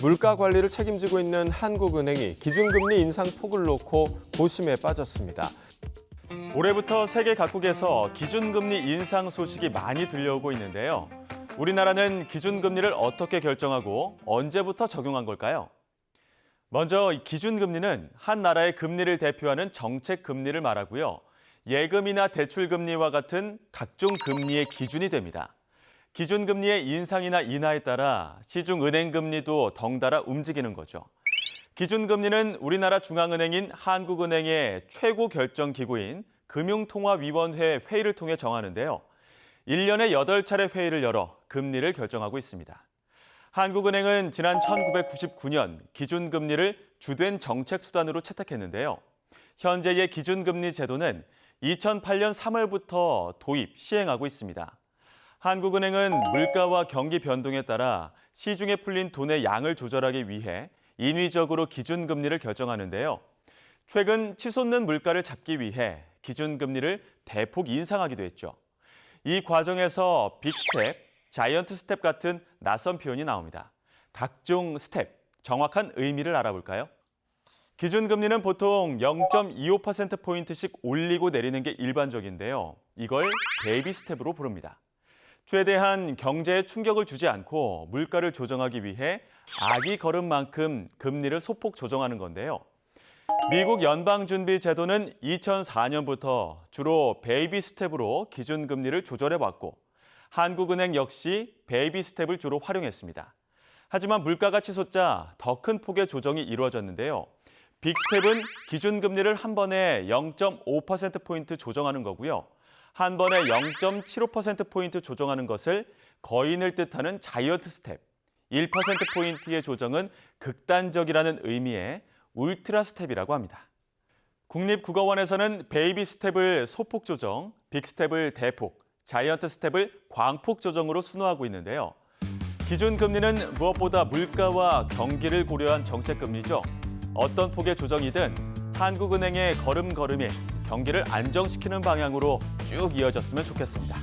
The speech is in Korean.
물가 관리를 책임지고 있는 한국은행이 기준금리 인상 폭을 놓고 고심에 빠졌습니다. 올해부터 세계 각국에서 기준금리 인상 소식이 많이 들려오고 있는데요. 우리나라는 기준금리를 어떻게 결정하고 언제부터 적용한 걸까요? 먼저 이 기준금리는 한 나라의 금리를 대표하는 정책 금리를 말하고요. 예금이나 대출금리와 같은 각종 금리의 기준이 됩니다. 기준금리의 인상이나 인하에 따라 시중 은행 금리도 덩달아 움직이는 거죠. 기준금리는 우리나라 중앙은행인 한국은행의 최고 결정 기구인 금융통화위원회 회의를 통해 정하는데요. 1년에 8차례 회의를 열어 금리를 결정하고 있습니다. 한국은행은 지난 1999년 기준금리를 주된 정책 수단으로 채택했는데요. 현재의 기준금리 제도는 2008년 3월부터 도입, 시행하고 있습니다. 한국은행은 물가와 경기 변동에 따라 시중에 풀린 돈의 양을 조절하기 위해 인위적으로 기준금리를 결정하는데요. 최근 치솟는 물가를 잡기 위해 기준금리를 대폭 인상하기도 했죠. 이 과정에서 빅스텝, 자이언트 스텝 같은 낯선 표현이 나옵니다. 각종 스텝, 정확한 의미를 알아볼까요? 기준금리는 보통 0.25%포인트씩 올리고 내리는 게 일반적인데요. 이걸 베이비 스텝으로 부릅니다. 최대한 경제에 충격을 주지 않고 물가를 조정하기 위해 아기 걸음만큼 금리를 소폭 조정하는 건데요. 미국 연방준비제도는 2004년부터 주로 베이비 스텝으로 기준금리를 조절해 왔고 한국은행 역시 베이비 스텝을 주로 활용했습니다. 하지만 물가가 치솟자 더 큰 폭의 조정이 이루어졌는데요. 빅스텝은 기준금리를 한 번에 0.5%포인트 조정하는 거고요. 한 번에 0.75%포인트 조정하는 것을 거인을 뜻하는 자이언트 스텝, 1%포인트의 조정은 극단적이라는 의미의 울트라 스텝이라고 합니다. 국립국어원에서는 베이비 스텝을 소폭 조정, 빅 스텝을 대폭, 자이언트 스텝을 광폭 조정으로 순화하고 있는데요. 기준 금리는 무엇보다 물가와 경기를 고려한 정책 금리죠. 어떤 폭의 조정이든 한국은행의 걸음걸음이 경기를 안정시키는 방향으로 쭉 이어졌으면 좋겠습니다.